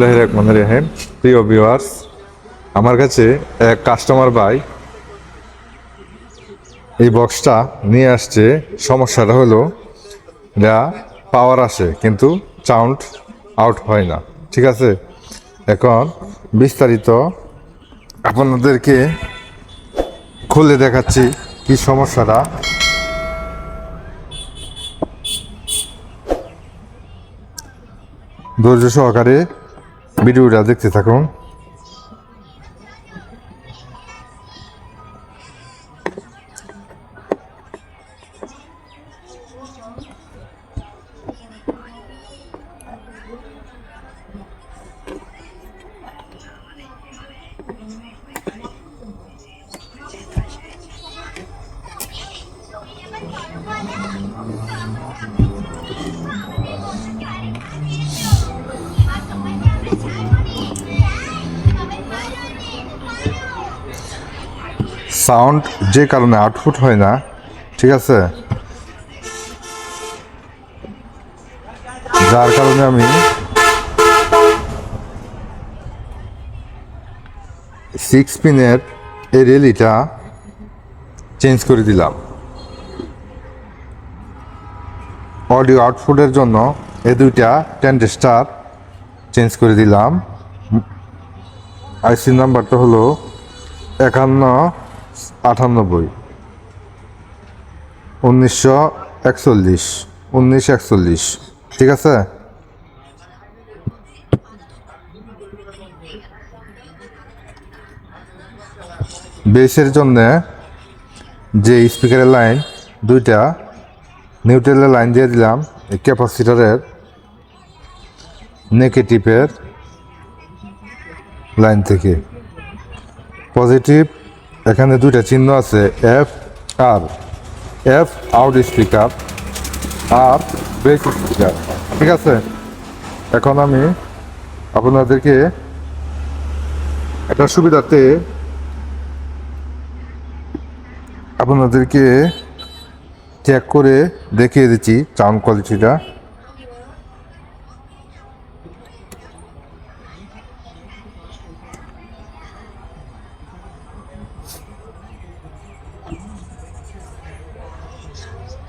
বিসমিল্লাহ রহমান রহিম। প্রিয় ভিউয়ার্স আমার কাছে এক কাস্টমার ভাই এই বক্সটা নিয়ে আসছে। সমস্যাটা হলো, যা পাওয়ার আসে, কিন্তু সাউন্ড আউট হয় না। ঠিক আছে? এখন বিস্তারিত আপনাদেরকে খুলে দেখাচ্ছি কি সমস্যাটা। ধৈর্য সহকারে ভিডিওটা দেখতে থাকুন সাউন্ড যে কারণে আউটপুট হয় না, ঠিক আছে? যার কারণে আমি সিক্স পিনের এই রেলিটা চেঞ্জ করে দিলাম। অডিও আউটপুটের জন্য এই দুইটা টেন্ট স্টার চেঞ্জ করে দিলাম। আইসি নাম্বারটা হলো একান্ন আটানব্বই। উনিশশো একচল্লিশ। উনিশ একচল্লিশ। ঠিক আছে? বেসের জন্যে যে স্পিকারের লাইন, দুইটা নিউট্রালের লাইন দিয়ে দিলাম ক্যাপাসিটারের নেগেটিভের লাইন থেকে। পজিটিভ এখানে দুইটা চিহ্ন আছে এফ আর এফ আউট স্পিকার আর বেস স্পিকার ঠিক আছে? এখন আমি আপনাদেরকে একটা সুবিধাতে আপনাদেরকে চেক করে দেখিয়ে দিচ্ছি সাউন্ড কোয়ালিটিটা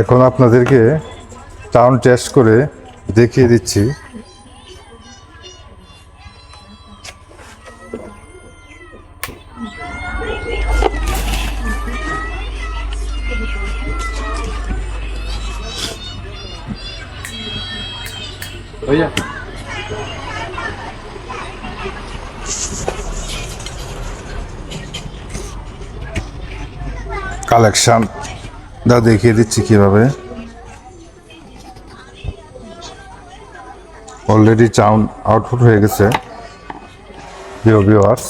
এখন আপনাদেরকে টাউন টেস্ট করে দেখিয়ে দিচ্ছি। কালেকশন। দা দেখিয়ে দিচ্ছি কীভাবে। অলরেডি চাউন আউটপুট হয়ে গেছে। ভিও ভিউয়ার্স